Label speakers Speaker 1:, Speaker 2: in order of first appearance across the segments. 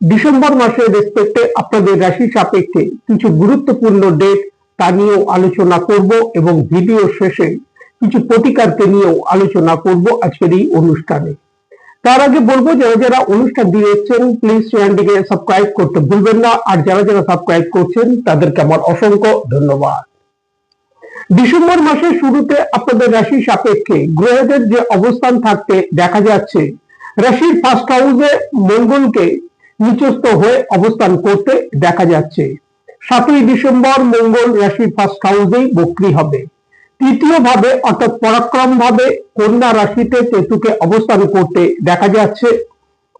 Speaker 1: December মাসের রেসপেক্টে আপনাদের রাশি সাপেক্ষে কিছু গুরুত্বপূর্ণ ডেট তা নিয়েও আলোচনা করব এবং ভিডিও শেষে কিছু প্রতিকারকে নিয়েও আলোচনা করব আজকের এই অনুষ্ঠানে। তার আগে বলব, যারা যারা অনুষ্ঠান দিয়েছেন প্লিজ চ্যানেলটিকে সাবস্ক্রাইব করতে ভুলবেন না। আর যারা যারা সাবস্ক্রাইব করছেন, তাদেরকে আমার অসংখ্য ধন্যবাদ। ডিসেম্বর মাসের শুরুতে আপনাদের রাশি সাপেক্ষে গ্রহদের যে অবস্থান থাকতে দেখা যাচ্ছে, রাশির ফার্স্ট হাউসে মঙ্গলকে নিচস্থ হয়ে অবস্থান করতে দেখা যাচ্ছে। সাতই ডিসেম্বর মঙ্গল রাশি ফার্স্ট হাউসেই বক্রি হবে। তৃতীয় ভাবে অর্থাৎ পরাক্রম ভাবে কন্যা রাশিতে কেতুকে অবস্থান করতে দেখা যাচ্ছে।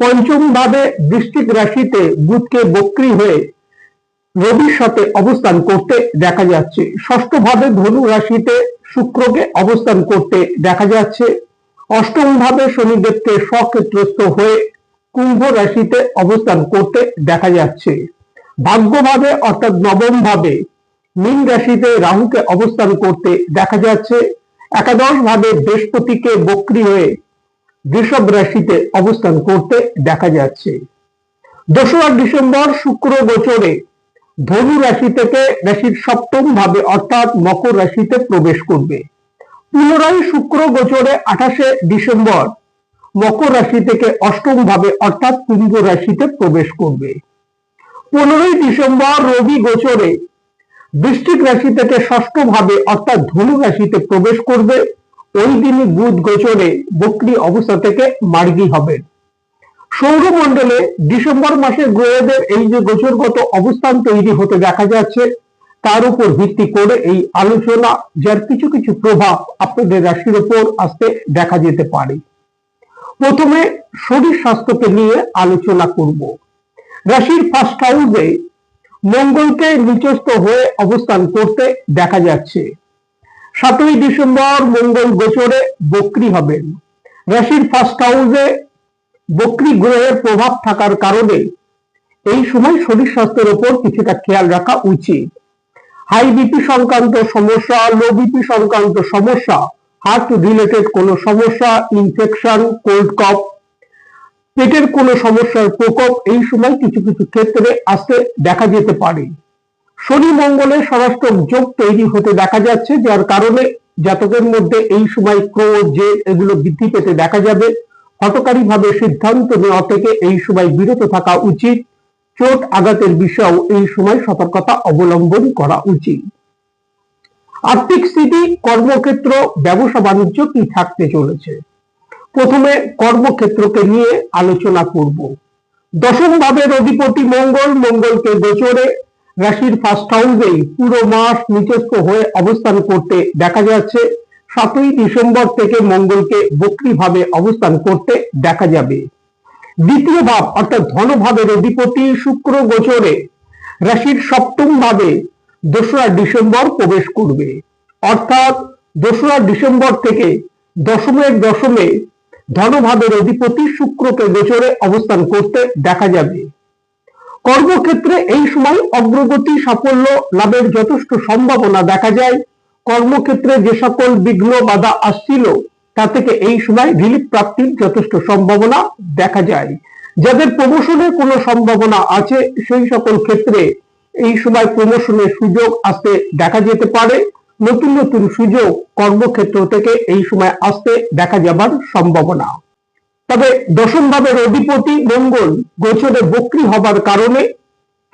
Speaker 1: পঞ্চম ভাবে বৃষ্টিক রাশিতে বুধকে বক্রি হয়ে রবির সাথে অবস্থান করতে দেখা যাচ্ছে। ষষ্ঠ ভাবে ধনু রাশিতে শুক্রকে অবস্থান করতে দেখা যাচ্ছে। অষ্টম ভাবে শনিদেবকে স্বক্ষেত্রস্থ হয়ে কুম্ভ রাশিতে অবস্থান করতে দেখা যাচ্ছে। ভাগ্যভাবে অর্থাৎ নবম ভাবে মীন রাশিতে রাহুকে অবস্থান করতে দেখা যাচ্ছে। একাদশ ভাবে বৃহস্পতিকে বক্রি হয়ে বৃষভ রাশিতে অবস্থান করতে দেখা যাচ্ছে। দোসরা ডিসেম্বর শুক্র গোচরে ধনু রাশি থেকে রাশির সপ্তম ভাবে অর্থাৎ মকর রাশিতে প্রবেশ করবে। পুনরায় শুক্র গোচরে আঠাশে ডিসেম্বর মকর রাশি থেকে অষ্টম ভাবে অর্থাৎ কুম্ভ রাশিতে প্রবেশ করবে। পনেরোই ডিসেম্বর রবি গোচরে বৃষ্টিক রাশি থেকে ষষ্ঠ ভাবে অর্থাৎ ধনু রাশিতে প্রবেশ করবে। ওই দিনই বুধ গোচরে বক্রি অবস্থা থেকে মার্গী হবেন। সৌরমণ্ডলে ডিসেম্বর মাসে গ্রহদের এই যে গোচরগত অবস্থান তৈরি হতে দেখা যাচ্ছে, তার উপর ভিত্তি করে এই আলোচনা, যার কিছু কিছু প্রভাব আপনাদের রাশির উপর আসতে দেখা যেতে পারে। প্রথমে শরীর স্বাস্থ্যকে নিয়ে আলোচনা করব। রাশির ফার্স্ট হাউসে মঙ্গলকে নিচস্থ হয়ে অবস্থান করতে দেখা যাচ্ছে। সাতই ডিসেম্বর মঙ্গল গোচরে বক্রি হবেন। রাশির ফার্স্ট হাউসে বক্রি গ্রহের প্রভাব থাকার কারণে এই সময় শরীর স্বাস্থ্যের উপর কিছুটা খেয়াল রাখা উচিত। হাই বিপি সংক্রান্ত সমস্যা লো বিপি সংক্রান্ত সমস্যা হার্ট রিলেটেড কোনো সমস্যা ইনফেকশন কোল্ড কফ পেটের কোনো সমস্যার প্রকোপ, এই সময় কিছু কিছু ক্ষেত্রে আসতে দেখা যেতে পারে। শনি মঙ্গলের স্বরাষ্ট্র যোগ তৈরি হতে দেখা যাচ্ছে, যার কারণে জাতকের মধ্যে এই সময় ক্রোধ যে এগুলো বৃদ্ধি পেতে দেখা যাবে। হটকারী ভাবে সিদ্ধান্ত নেওয়া থেকে এই সময় বিরত থাকা উচিত। চোট আঘাতের বিষয়েও এই সময় সতর্কতা অবলম্বন করা উচিত। আর্থিক স্থিতি, কর্মক্ষেত্র, ব্যবসা বাণিজ্য কি থাকতে চলেছে? প্রথমে কর্মক্ষেত্রকে নিয়ে আলোচনা করব। দশম ভাবের অধিপতি মঙ্গল, মঙ্গলকে গোচরে রাশির ফার্স্ট হাউসেই পুরো মাস নিচস্থ হয়ে অবস্থান করতে দেখা যাচ্ছে। সাতই ডিসেম্বর থেকে মঙ্গলকে বক্রি ভাবে অবস্থান করতে দেখা যাবে। দ্বিতীয় ভাব, অর্থাৎ ধনভাবের অধিপতি শুক্র গোচরে রাশির সপ্তম ভাবে দোসরা ডিসেম্বর প্রবেশ করবে। অর্থাৎ দোসরা ডিসেম্বর থেকে দশমের দশমে ধনভাবের অধিপতি শুক্রকে গোচরে অবস্থান করতে দেখা যাবে। কর্মক্ষেত্রে এই সময় অগ্রগতি, সাফল্য লাভের যথেষ্ট সম্ভাবনা দেখা যায়। কর্মক্ষেত্রে যে সকল বিঘ্ন বাধা আসছিল, তা থেকে এই সময় রিলিফ প্রাপ্তির যথেষ্ট সম্ভাবনা দেখা যায়। যাদের প্রমোশনের কোনো সম্ভাবনা আছে, সেই সকল ক্ষেত্রে এই সময় প্রমোশনের সুযোগ আসতে দেখা যেতে পারে। নতুন নতুন সুযোগ কর্মক্ষেত্র থেকে এই সময় আসতে দেখা যাবার সম্ভাবনা। তবে দশম ভাবের অধিপতি মঙ্গল গোচরে বক্রি হবার কারণে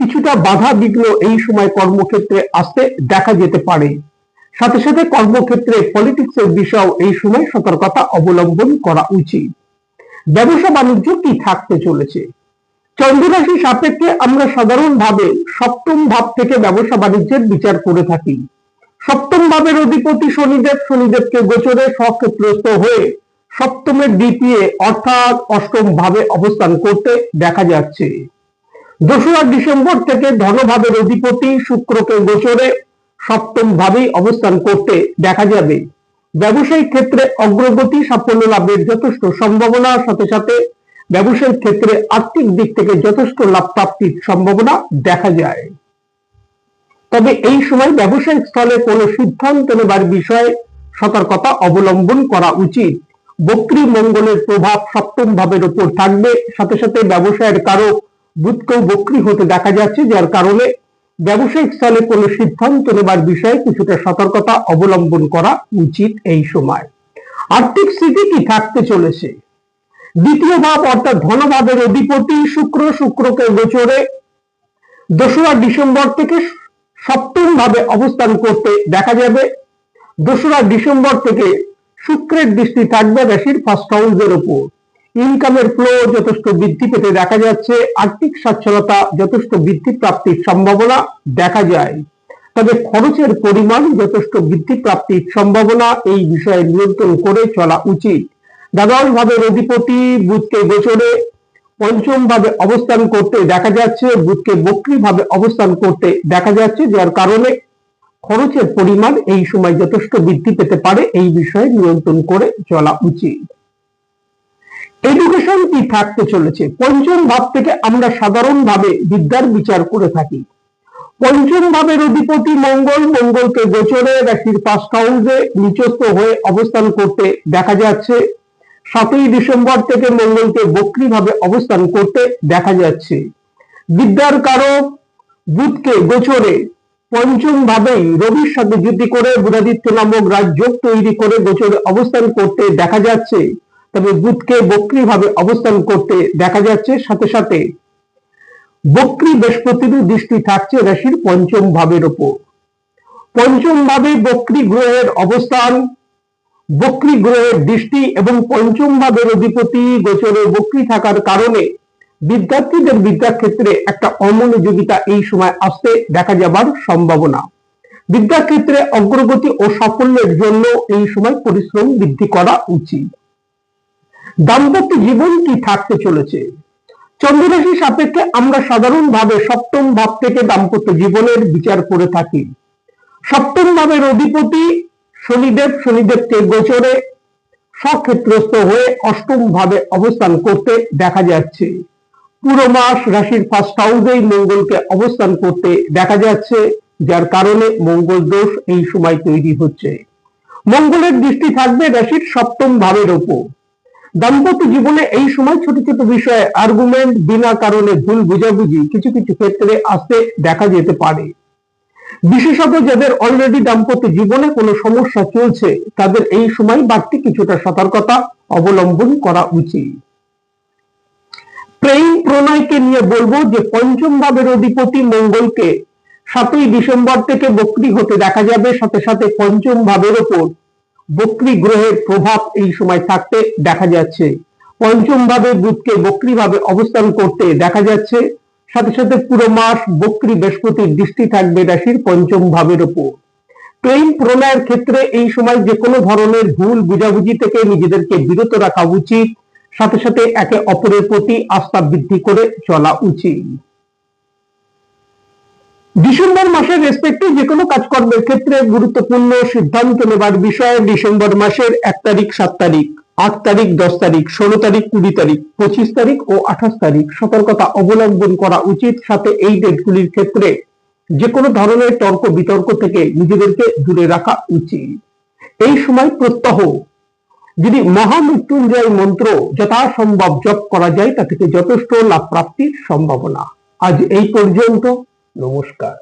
Speaker 1: কিছুটা বাধা বিঘ্ন এই সময় কর্মক্ষেত্রে আসতে দেখা যেতে পারে। সাথে সাথে কর্মক্ষেত্রে পলিটিক্সের বিষয় এই সময় সতর্কতা অবলম্বন করা উচিত। ব্যবসা বাণিজ্য কি থাকতে চলেছে? চন্দ্ররাশি সাপেক্ষে আমরা সাধারণভাবে সপ্তম ভাব থেকে ব্যবসা বাণিজ্যের বিচার করে থাকি। সপ্তম ভাবের অধিপতি শনিদেব, শনিদেবকে গোচরে সক্ষেত্রস্থ হয়ে সপ্তমের দ্বিতীয় অর্থাৎ অষ্টম ভাবে অবস্থান করতে দেখা যাচ্ছে। দোসরা ডিসেম্বর থেকে ধনভাবের অধিপতি শুক্রকে গোচরে সপ্তম ভাবেই অবস্থান করতে দেখা যাবে। ব্যবসায়িক ক্ষেত্রে অগ্রগতি সাফল্য লাভের যথেষ্ট সম্ভাবনার সাথে সাথে ব্যবসায়িক ক্ষেত্রে আর্থিক দিক থেকে যথেষ্ট লাভ প্রাপ্তির সম্ভাবনা দেখা যায়। তবে এই সময় ব্যবসায়িক স্থলে কোনো সিদ্ধান্ত নেবার বিষয়ে সতর্কতা অবলম্বন করা উচিত। বক্রী মঙ্গলের প্রভাব সপ্তম ভাবের উপর থাকবে। সাথে সাথে ব্যবসায়ের কারও বুধকেও বক্রী হতে দেখা যাচ্ছে, যার কারণে ব্যবসায়িক স্থলে কোনো সিদ্ধান্ত নেবার বিষয়ে কিছুটা সতর্কতা অবলম্বন করা উচিত এই সময়। আর্থিক স্থিতি কি থাকতে চলেছে? দ্বিতীয় ভাব অর্থাৎ ধনভাবের অধিপতি শুক্র শুক্রকে গোচরে দোসরা ডিসেম্বর থেকে সপ্তম ভাবে অবস্থান করতে দেখা যাবে। দোসরা ডিসেম্বর থেকে শুক্রের দৃষ্টি থাকবে রাশির ফার্স্ট হাউসের উপর। ইনকামের ফ্লো যথেষ্ট বৃদ্ধি পেতে দেখা যাচ্ছে। আর্থিক সচ্ছলতা যথেষ্ট বৃদ্ধি প্রাপ্তির সম্ভাবনা দেখা যায়। তবে খরচের পরিমাণ যথেষ্ট বৃদ্ধি প্রাপ্তির সম্ভাবনা এই বিষয়ে নিয়ন্ত্রণ করে চলা উচিত। দ্বাদশ ভাবের অধিপতি বুধকে গোচরে পঞ্চম ভাবে অবস্থান করতে দেখা যাচ্ছে বুধকে বক্রি ভাবে অবস্থান করতে দেখা যাচ্ছে, যার কারণে খরচের পরিমাণ এই সময় যথেষ্ট বৃদ্ধি পেতে পারে, এই বিষয়ে নিয়ন্ত্রণ করে চলা উচিত। এডুকেশন কি থাকতে চলেছে? পঞ্চম ভাব থেকে আমরা সাধারণভাবে বিদ্যার বিচার করে থাকি। পঞ্চম ভাবের অধিপতি মঙ্গল, মঙ্গলকে গোচরে রাশির ফার্স্ট হাউসে নিচস্থ হয়ে অবস্থান করতে দেখা যাচ্ছে সাতই ডিসেম্বর থেকে মঙ্গলকে বক্রি ভাবে অবস্থান করতে দেখা যাচ্ছে। বিদ্যার কারক বুধকে গোচরে পঞ্চম ভাবেই রবির সাথে যুদ্ধ করে বুধাদিত্য নামক রাজ্য তৈরি করে গোচরে অবস্থান করতে দেখা যাচ্ছে। তবে বুধকে বক্রি ভাবে অবস্থান করতে দেখা যাচ্ছে সাথে সাথে। বক্রি বৃহস্পতির দৃষ্টি থাকছে রাশির পঞ্চম ভাবের ওপর। পঞ্চম ভাবে বক্রি গ্রহের অবস্থান বক্রি গ্রহের দৃষ্টি এবং পঞ্চম ভাবের অধিপতি গোচরে বক্রি থাকার কারণে বিদ্যার্থীদের বিদ্যাক্ষেত্রে একটা অমনোযোগিতা এই সময় আসতে দেখা যাবার সম্ভাবনা। বিদ্যাক্ষেত্রে অগ্রগতি ও সাফল্যের জন্য এই সময় পরিশ্রম বৃদ্ধি করা উচিত। দাম্পত্য জীবন কি থাকতে চলেছে? চন্দ্ররাশি সাপেক্ষে আমরা সাধারণভাবে সপ্তম ভাব থেকে দাম্পত্য জীবনের বিচার করে থাকি। সপ্তম ভাবের অধিপতি শনিদেব, শনিদেবকে গোচরে সক্ষেত্রস্থ হয়ে অষ্টম ভাবে অবস্থান করতে দেখা যাচ্ছে। পুরো মাস রাশির ফার্স্ট হাউসেই মঙ্গলকে অবস্থান করতে দেখা যাচ্ছে, যার কারণে মঙ্গল দোষ এই সময় তৈরি হচ্ছে। মঙ্গলের দৃষ্টি থাকবে রাশির সপ্তম ভাবের ওপর। দাম্পত্য জীবনে এই সময় ছোট ছোট বিষয়ে আর্গুমেন্ট বিনা কারণে ভুল বুঝাবুঝি কিছু কিছু ক্ষেত্রে আসতে দেখা যেতে পারে। বিশেষত যাদের অলরেডি দাম্পত্য জীবনে কোনো সমস্যা চলছে, তাদের এই সময় বাড়তি কিছুটা সতর্কতা অবলম্বন করা উচিত। প্রেম প্রণয়কে নিয়ে বলব যে, পঞ্চম ভাবের অধিপতি মঙ্গলকে সাতই ডিসেম্বর থেকে বক্রি হতে দেখা যাবে। সাথে সাথে পঞ্চম ভাবের ওপর বক্রি গ্রহের প্রভাব এই সময় থাকতে দেখা যাচ্ছে। পঞ্চম ভাবে বুধকে বক্রি ভাবে অবস্থান করতে দেখা যাচ্ছে। সাথে সাথে পুরো মাস বক্রি বৃহস্পতির দৃষ্টি থাকবে রাশির পঞ্চম ভাবের ওপর প্রেম প্রণয়ের ক্ষেত্রে এই সময় যে কোনো ধরনের ভুল বুঝাবুঝি থেকে নিজেদেরকে বিরত রাখা উচিত, সাথে সাথে একে অপরের প্রতি আস্থা বৃদ্ধি করে চলা উচিত। ডিসেম্বর মাসের রেসপেক্টে যে কোনো কাজকর্মের ক্ষেত্রে গুরুত্বপূর্ণ সিদ্ধান্ত নেবার বিষয়ে ডিসেম্বর মাসের এক তারিখ, সাত তারিখ। আট তারিখ, দশ তারিখ, ষোলো তারিখ, কুড়ি তারিখ, পঁচিশ তারিখ ও আঠাশ তারিখ সতর্কতা অবলম্বন করা উচিত। সাথে এই ডেটগুলির ক্ষেত্রে যে কোনো ধরনের তর্ক বিতর্ক থেকে নিজেদেরকে দূরে রাখা উচিত। এই সময় প্রত্যহ যদি মহামৃত্যুঞ্জয় মন্ত্র যথাসম্ভব জপ করা যায়, তা থেকে যথেষ্ট লাভ প্রাপ্তির সম্ভাবনা। আজ এই পর্যন্ত, নমস্কার।